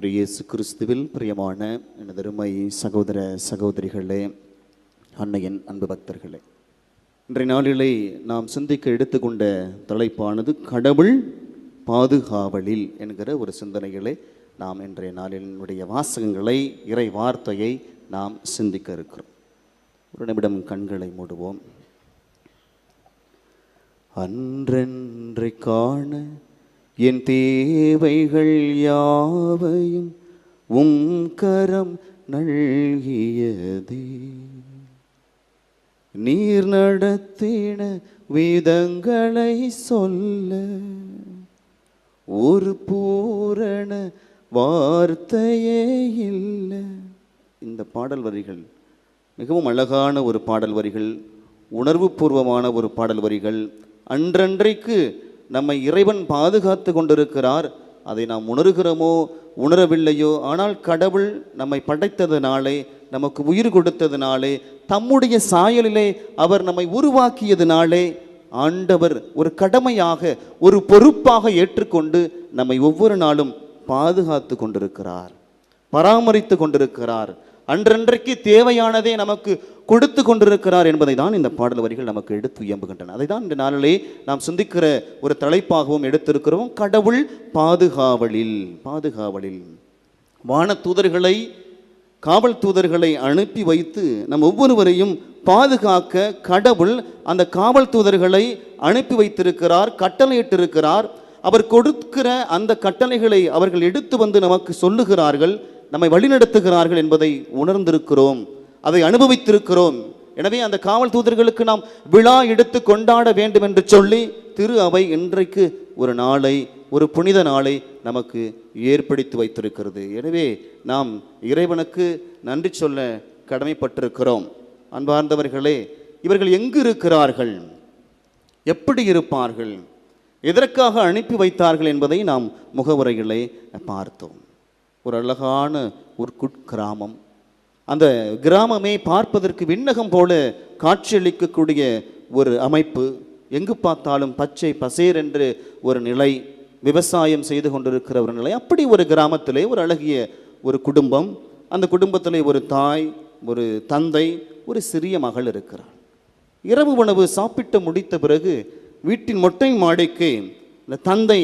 திரு இயேசு கிறிஸ்துவில் பிரியமான எனதருமை சகோதர சகோதரிகளே அன்னையின் அன்பு பக்தர்களே. இன்றைய நாளிலே நாம் சிந்திக்க எடுத்துக்கொண்ட தலைப்பானது கடவுள் பாதுகாவலில் என்கிற ஒரு சிந்தனைகளை நாம் இன்றைய நாளினுடைய வாசகங்களை இறை வார்த்தையை நாம் சிந்திக்க இருக்கிறோம். ஒரு நிமிடம் கண்களை மூடுவோம். அன்றென்றை காண என் தேவைகள் யாவையும் உம் கரம் நல்கியதே. நீர் நடத்தின விதங்களை சொல்ல ஒரு பூரண வார்த்தையே இல்லை. இந்த பாடல் வரிகள் மிகவும் அழகான ஒரு பாடல் வரிகள் உணர்வுபூர்வமான ஒரு பாடல் வரிகள் அன்றன்றைக்கு நம்மை இறைவன் பாதுகாத்து கொண்டிருக்கிறார். அதை நாம் உணர்கிறோமோ உணரவில்லையோ? ஆனால் கடவுள் நம்மை படைத்ததினாலே நமக்கு உயிர் கொடுத்ததினாலே தம்முடைய சாயலிலே அவர் நம்மை உருவாக்கியதினாலே ஆண்டவர் ஒரு கடமையாக ஒரு பொறுப்பாக ஏற்றுக்கொண்டு நம்மை ஒவ்வொரு நாளும் பாதுகாத்து கொண்டிருக்கிறார். பராமரித்து கொண்டிருக்கிறார். அன்றன்றைக்கு தேவையானதை நமக்கு கொடுத்து கொண்டிருக்கிறார் என்பதை தான் இந்த பாடல் வரிகள் நமக்கு எடுத்து இயம்புகின்றன. அதை தான் இந்த நாளிலே நாம் சிந்திக்கிற ஒரு தலைப்பாகவும் எடுத்திருக்கிறோம். கடவுள் பாதுகாவலில் பாதுகாவலில். வான தூதர்களை காவல் தூதர்களை அனுப்பி வைத்து நம் ஒவ்வொருவரையும் பாதுகாக்க கடவுள் அந்த காவல் தூதர்களை அனுப்பி வைத்திருக்கிறார் கட்டளையிட்டிருக்கிறார். அவர் கொடுக்கிற அந்த கட்டளைகளை அவர்கள் எடுத்து வந்து நமக்கு சொல்லுகிறார்கள். நம்மை வழிநடத்துகிறார்கள் என்பதை உணர்ந்திருக்கிறோம் அதை அனுபவித்திருக்கிறோம். எனவே அந்த காவல் தூதர்களுக்கு நாம் விழா எடுத்து கொண்டாட வேண்டும் என்று சொல்லி திரு அவை இன்றைக்கு ஒரு நாளை ஒரு புனித நாளை நமக்கு ஏற்படுத்தி வைத்திருக்கிறது. எனவே நாம் இறைவனுக்கு நன்றி சொல்ல கடமைப்பட்டிருக்கிறோம். அன்பார்ந்தவர்களே இவர்கள் எங்கு இருக்கிறார்கள் எப்படி இருப்பார்கள்? எதற்காக அனுப்பி வைத்தார்கள் என்பதை நாம் முகவுரைகளை பார்த்தோம். ஒரு அழகான ஒரு குட்கிராமம் அந்த கிராமமே பார்ப்பதற்கு விண்ணகம் போல காட்சியளிக்கக்கூடிய ஒரு அமைப்பு. எங்கு பார்த்தாலும் பச்சை பசேர் என்று ஒரு நிலை விவசாயம் செய்து கொண்டிருக்கிற ஒரு நிலை. அப்படி ஒரு கிராமத்திலே ஒரு அழகிய ஒரு குடும்பம். அந்த குடும்பத்தில் ஒரு தாய் ஒரு தந்தை ஒரு சிறிய மகள் இருக்கிறார் இரவு உணவு சாப்பிட்டு முடித்த பிறகு வீட்டின் மொட்டை மாடிக்கு இந்த தந்தை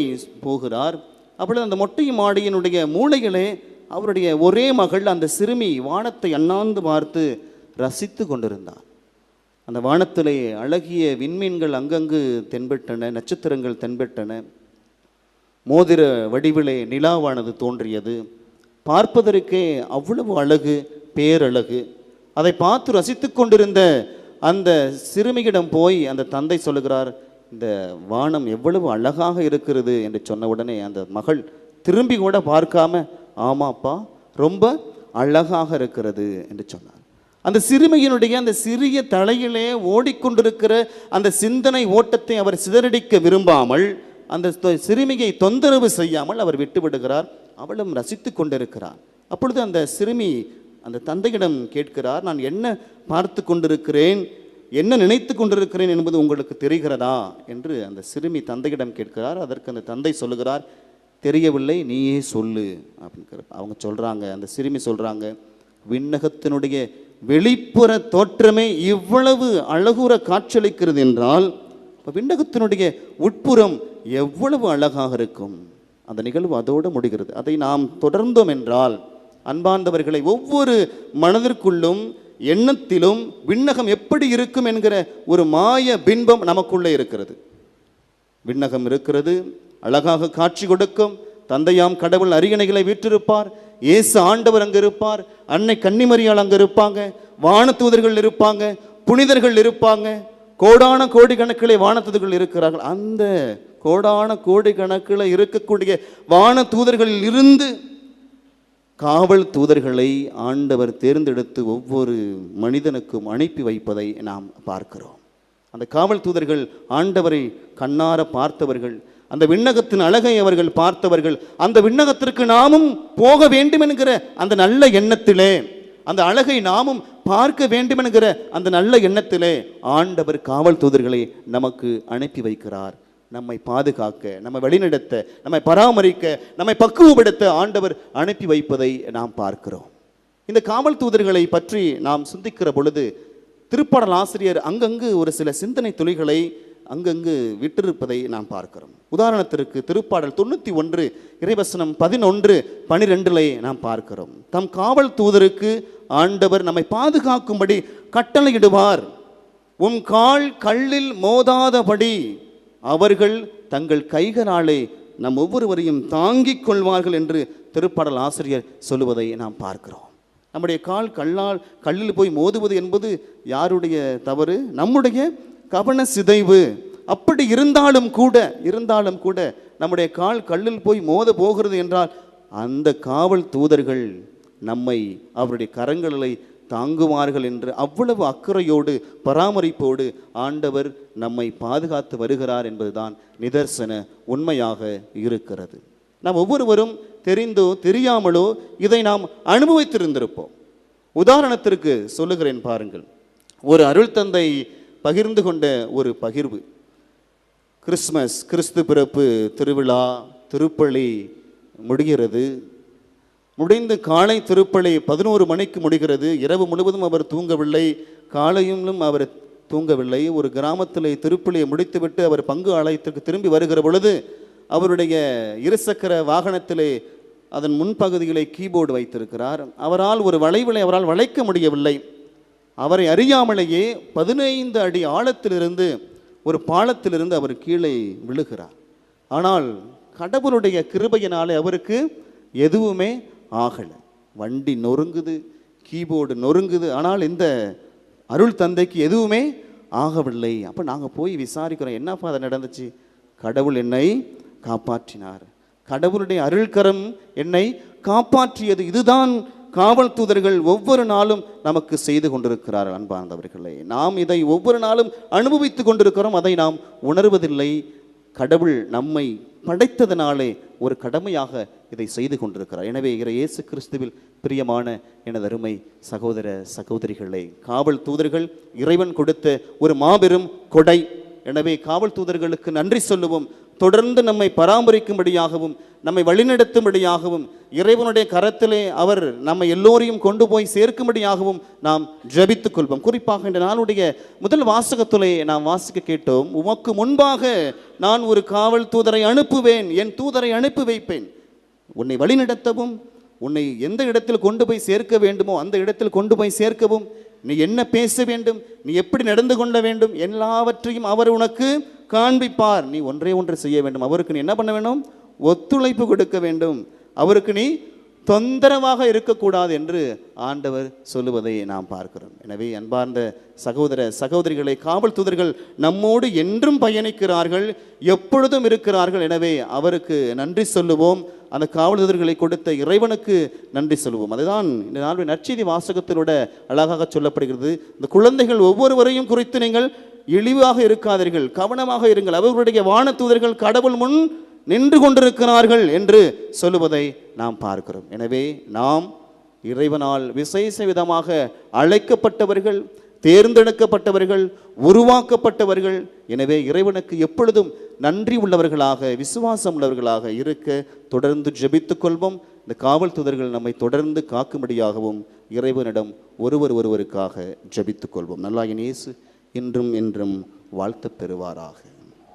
போகிறார். அப்பொழுது அந்த மொட்டை மாடியினுடைய மூளைகளே அவருடைய ஒரே மகள் அந்த சிறுமி வானத்தை அண்ணாந்து பார்த்து ரசித்து கொண்டிருந்தார். அந்த வானத்திலே அழகிய விண்மீன்கள் அங்கங்கு தென்பட்டன நட்சத்திரங்கள் தென்பட்டன. மோதிர வடிவிலே நிலாவானது தோன்றியது. பார்ப்பதற்கே அவ்வளவு அழகு பேரழகு. அதை பார்த்து ரசித்து கொண்டிருந்த அந்த சிறுமியிடம் போய் அந்த தந்தை சொல்லுகிறார் இந்த வானம் எவ்வளவு அழகாக இருக்கிறது என்று சொன்ன உடனே அந்த மகள் திரும்பி கூட பார்க்காம ஆமாப்பா ரொம்ப அழகாக இருக்கிறது என்று சொன்னார். அந்த சிறுமியினுடைய அந்த சிறிய தலையிலே ஓடிக்கொண்டிருக்கிற அந்த சிந்தனை ஓட்டத்தை அவர் சிதறடிக்க விரும்பாமல் அந்த தொ- சிறுமியை தொந்தரவு செய்யாமல் அவர் விட்டுவிடுகிறார் அவளும் ரசித்து கொண்டிருக்கிறார். அப்பொழுது அந்த சிறுமி அந்த தந்தையிடம் கேட்கிறார் நான் என்ன பார்த்து கொண்டிருக்கிறேன்? என்ன நினைத்து கொண்டிருக்கிறேன் என்பது உங்களுக்கு தெரிகிறதா? என்று அந்த சிறுமி தந்தையிடம் கேட்கிறார். அதற்கு அந்த தந்தை சொல்லுகிறார் தெரியவில்லை நீயே சொல்லு. அப்படின்னு அவங்க சொல்கிறாங்க அந்த சிறுமி சொல்கிறாங்க விண்ணகத்தினுடைய வெளிப்புற தோற்றமே இவ்வளவு அழகுற காட்சியளிக்கிறது என்றால் இப்போ விண்ணகத்தினுடைய உட்புறம் எவ்வளவு அழகாக இருக்கும்? அந்த நிகழ்வு அதோடு முடிகிறது. அதை நாம் தொடர்ந்தோம் என்றால் அன்பார்ந்தவர்களை ஒவ்வொரு மனதிற்குள்ளும் எண்ணத்திலும் விண்ணகம் எப்படி இருக்கும் என்கிற ஒரு மாய பின்பம் நமக்குள்ளே இருக்கிறது. விண்ணகம் இருக்கிறது அழகாக காட்சி கொடுக்கும் தந்தையாம் கடவுள் அரியணைகளை வீற்றிருப்பார் இயேசு ஆண்டவர் அங்கே இருப்பார் அன்னை கன்னிமரியாள் அங்கே இருப்பாங்க வானத்தூதர்கள் இருப்பாங்க புனிதர்கள் இருப்பாங்க கோடான கோடி கணக்கிலே வானத்தூதர்கள் இருக்கிறார்கள். அந்த கோடான கோடி கணக்கில் இருக்கக்கூடிய வான தூதர்களில் இருந்து காவல் தூதர்களை ஆண்டவர் தேர்ந்தெடுத்து ஒவ்வொரு மனிதனுக்கும் அனுப்பி வைப்பதை நாம் பார்க்கிறோம். அந்த காவல் தூதர்கள் ஆண்டவரை கண்ணார பார்த்தவர்கள் அந்த விண்ணகத்தின் அழகை அவர்கள் பார்த்தவர்கள் அந்த விண்ணகத்திற்கு நாமும் போக வேண்டும் என்கிற அந்த நல்ல எண்ணத்திலே அந்த அழகை நாமும் பார்க்க வேண்டும் என்கிற அந்த நல்ல எண்ணத்திலே ஆண்டவர் காவல் தூதர்களை நமக்கு அனுப்பி வைக்கிறார். நம்மை பாதுகாக்க நம்மை வழிநடத்த நம்மை பராமரிக்க நம்மை பக்குவப்படுத்த ஆண்டவர் அனுப்பி வைப்பதை நாம் பார்க்கிறோம். இந்த காவல் தூதர்களை பற்றி நாம் சிந்திக்கிற பொழுது திருப்பாடல் ஆசிரியர் அங்கங்கு ஒரு சில சிந்தனை துளிகளை அங்கங்கு விட்டிருப்பதை நாம் பார்க்கிறோம். உதாரணத்திற்கு திருப்பாடல் தொண்ணூற்றி ஒன்று இறைவசனம் பதினொன்று பனிரெண்டிலே நாம் பார்க்கிறோம். தம் காவல் தூதருக்கு ஆண்டவர் நம்மை பாதுகாக்கும்படி கட்டளையிடுவார். உம் கால் கல்லில் மோதாதபடி அவர்கள் தங்கள் கைகளாலே நம் ஒவ்வொருவரையும் தாங்கிக் கொள்வார்கள் என்று திருப்பாடல் ஆசிரியர் சொல்லுவதை நாம் பார்க்கிறோம். நம்முடைய கால் கல்லால் கல்லில் போய் மோதுவது என்பது யாருடைய தவறு? நம்முடைய கவன சிதைவு. அப்படி இருந்தாலும் கூட இருந்தாலும் கூட நம்முடைய கால் கல்லில் போய் மோத போகிறது என்றால் அந்த காவல் தூதர்கள் நம்மை அவருடைய கரங்களை தாங்குவார்கள் என்று அவ்வளவு அக்கறையோடு பராமரிப்போடு ஆண்டவர் நம்மை பாதுகாத்து வருகிறார் என்பதுதான் நிதர்சன உண்மையாக இருக்கிறது. நாம் ஒவ்வொருவரும் தெரிந்தோ தெரியாமலோ இதை நாம் அனுபவித்திருந்திருப்போம். உதாரணத்திற்கு சொல்லுகிறேன் பாருங்கள். ஒரு அருள் தந்தை பகிர்ந்து கொண்ட ஒரு பகிர்வு. கிறிஸ்மஸ் கிறிஸ்து பிறப்பு திருவிழா திருப்பள்ளி முடிகிறது. முடிந்து காலை திருப்பலி பதினோரு மணிக்கு முடிகிறது. இரவு முழுவதும் அவர் தூங்கவில்லை. காலையிலும் அவர் தூங்கவில்லை. ஒரு கிராமத்திலே திருப்பலியை முடித்துவிட்டு அவர் பங்கு ஆலயத்திற்கு திரும்பி வருகிற பொழுது அவருடைய இருசக்கர வாகனத்திலே அதன் முன்பகுதியிலே கீபோர்டு வைத்திருக்கிறார். அவரால் ஒரு வளைவிலை அவரால் வளைக்க முடியவில்லை. அவரை அறியாமலேயே பதினைந்து அடி ஆழத்திலிருந்து ஒரு பாலத்திலிருந்து அவர் கீழே விழுகிறார். ஆனால் கடவுளுடைய கிருபையினாலே அவருக்கு எதுவுமே ஆகலை. வண்டி நொறுங்குது கீபோர்டு நொறுங்குது ஆனால் இந்த அருள் தந்தைக்கு எதுவுமே ஆகவில்லை. அப்போ நாங்கள் போய் விசாரிக்கிறோம் என்னப்பா அது நடந்துச்சு? கடவுள் என்னை காப்பாற்றினார். கடவுளுடைய அருள்கரம் என்னை காப்பாற்றியது இதுதான். காவல் தூதர்கள் ஒவ்வொரு நாளும் நமக்கு செய்து கொண்டிருக்கிறார்கள் அன்பார்ந்தவர்களே. நாம் இதை ஒவ்வொரு நாளும் அனுபவித்து கொண்டிருக்கிறோம் அதை நாம் உணர்வதில்லை. கடவுள் நம்மை படைத்ததனாலே ஒரு கடமையாக இதை செய்து கொண்டிருக்கிறார். எனவே இயேசு கிறிஸ்துவில் பிரியமான எனது அருமை சகோதர சகோதரிகளே காவல் தூதர்கள் இறைவன் கொடுத்த ஒரு மாபெரும் கொடை. எனவே காவல் தூதர்களுக்கு நன்றி சொல்லுவோம். தொடர்ந்து நம்மை பராமரிக்கும்படியாகவும் நம்மை வழிநடத்தும்படியாகவும் இறைவனுடைய கரத்திலே அவர் நம்மை எல்லோரையும் கொண்டு போய் சேர்க்கும்படியாகவும் நாம் ஜபித்துக் கொள்வோம். குறிப்பாக இந்த நாளுடைய முதல் வாசகத்திலே நாம் வாசிக்க கேட்டோம் உமக்கு முன்பாக நான் ஒரு காவல் தூதரை அனுப்புவேன் என் தூதரை அனுப்பி வைப்பேன். உன்னை வழிநடத்தவும் உன்னை எந்த இடத்தில் கொண்டு போய் சேர்க்க வேண்டுமோ அந்த இடத்தில் கொண்டு போய் சேர்க்கவும். நீ என்ன பேச வேண்டும்? நீ எப்படி நடந்து கொள்ள வேண்டும்? எல்லாவற்றையும் அவர் உனக்கு காண்பிப்பார். நீ ஒன்றே ஒன்று செய்ய வேண்டும். அவருக்கு நீ என்ன பண்ண வேண்டும்? ஒத்துழைப்பு கொடுக்க வேண்டும். அவருக்கு நீ தொந்தரவாக இருக்கக்கூடாது என்று ஆண்டவர் சொல்லுவதை நாம் பார்க்கிறோம். எனவே அன்பார்ந்த சகோதர சகோதரிகளை காவல் தூதர்கள் நம்மோடு என்றும் பயணிக்கிறார்கள் எப்பொழுதும் இருக்கிறார்கள். எனவே அவருக்கு நன்றி சொல்லுவோம். அந்த காவல் தூதர்களை கொடுத்த இறைவனுக்கு நன்றி சொல்லுவோம். அதுதான் இந்த நாளுடைய நற்செய்தி வாசகத்திலோட அழகாக சொல்லப்படுகிறது. இந்த குழந்தைகள் ஒவ்வொருவரையும் குறித்து நீங்கள் இழிவாக இருக்காதீர்கள் கவனமாக இருங்கள். அவர்களுடைய வான தூதர்கள் கடவுள் முன் நின்று கொண்டிருக்கிறார்கள் என்று சொல்லுவதை நாம் பார்க்கிறோம். எனவே நாம் இறைவனால் விசேஷ விதமாக அழைக்கப்பட்டவர்கள் தேர்ந்தெடுக்கப்பட்டவர்கள் உருவாக்கப்பட்டவர்கள் எனவே இறைவனுக்கு எப்பொழுதும் நன்றி உள்ளவர்களாக விசுவாசம் உள்ளவர்களாக இருக்க தொடர்ந்து ஜெபித்துக் கொள்வோம். இந்த காவல் தூதர்கள் நம்மை தொடர்ந்து காக்கும்படியாகவும் இறைவனிடம் ஒருவர் ஒருவருக்காக ஜபித்துக் கொள்வோம். நல்லா இயேசு இன்றும் என்றும் வாழ்த்து பெறுவாராக.